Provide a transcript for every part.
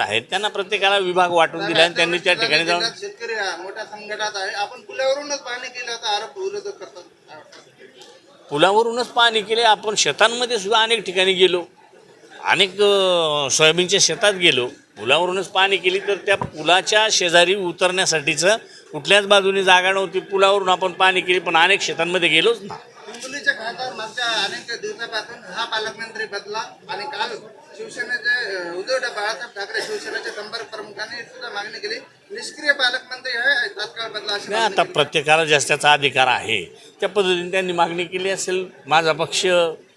आहेत. त्यांना प्रत्येकाला विभाग वाटून दिला आणि त्यांनी त्या ठिकाणी जाऊन शेतकरी मोठ्या संकटात आहे. आपण पुलावरूनच पाहणी केल्याचा आरोप विरोधक करतात? पुलावरूनच पाणी केले. आपण शेतांमध्ये सुद्धा अनेक ठिकाणी गेलो. अनेक सोयाबीनच्या शेतात गेलो. पुलावरूनच पाणी केली तर त्या पुलाच्या शेजारी उतरण्यासाठीचं कुठल्याच बाजूने जागा नव्हती. पुलावरून आपण पाणी केली पण अनेक शेतांमध्ये गेलोच ना. खासदार मागच्या अनेक दिवसापासून हा पालकमंत्री बदला आणि काल शिवसेनेचे उद्धव बाळासाहेब ठाकरे शिवसेनेच्या संपर्क प्रमुखांनी सुद्धा मागणी केली. निष्क्रिय पालकमंत्री आहे तात्काळ बदला अशी नाही आता केली. प्रत्येकाला जास्त त्याचा अधिकार आहे त्या पद्धतीने त्यांनी मागणी केली असेल माझा पक्ष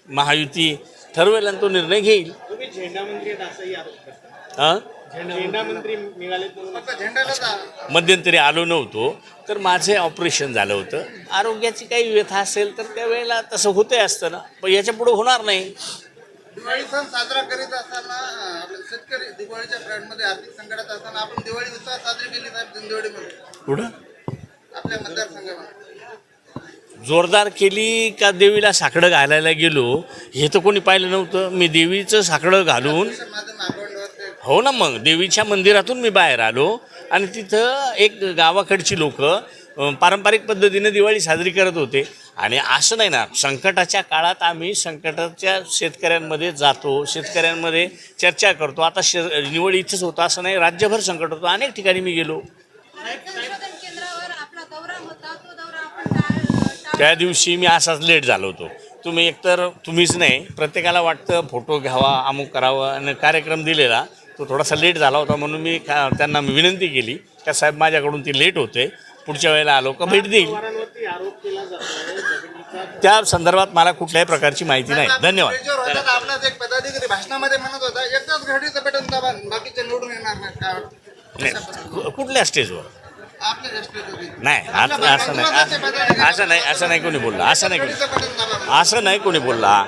महायुती ठरवेल आणि तो निर्णय घेईल. तुम्ही झेंडा मंत्री आहेत असंही आरोप करता. हां? झेंडा मंत्री फक्त आ- मध्यंतरी आलो नव्हतो. तर माझे ऑपरेशन झालं होतं. आरोग्याची काही व्यथा असेल तर त्यावेळेला तसं होतंय असतं ना. पण याच्यापुढे होणार नाही. दिवाळी सण साजरा करीत असताना आपले शेतकरी दिवाळीच्या मध्ये आर्थिक संकटात असताना आपण दिवाळी उत्सवात साजरी केली साहेब दिंडोळीमध्ये पुढं आपल्या मतदारसंघामध्ये. जोरदार केली का देवीला साकडं घालायला गेलो हे तर कोणी पाहिलं नव्हतं. मी देवीचं साकडं घालून माझं अकाउंटवर ते हो ना मग देवीच्या मंदिरातून मी बाहेर आलो. आणि तिथं एक गावाकडची लोक पारंपरिक पद्धतीने दिवाळी साजरी करत होते. आणि असं नाही ना संकटाच्या काळात आम्ही संकटाच्या शेतकऱ्यांमध्ये जातो शेतकऱ्यांमध्ये चर्चा करतो. आता शे निवड इथंच होतं असं नाही राज्यभर संकट होतं. अनेक ठिकाणी मी गेलो. त्या दिवशी मी असाच लेट झालो होतो. तुम्ही एकतर तुम्हीच नाही प्रत्येकाला वाटतं फोटो घ्यावा अमुक करावा आणि कार्यक्रम दिलेला. तो थोडासा लेट झाला होता म्हणून मी का त्यांना विनंती केली. त्या साहेब माझ्याकडून ती लेट होते. पुढच्या वेळेला आलो का भेट देईल. त्या संदर्भात मला कुठल्याही प्रकारची माहिती नाही. धन्यवाद. नाही कु- कुठल्या स्टेजवर नाही असं नाही असं नाही असं नाही कोणी बोललं असं नाही असं नाही कोणी बोलला.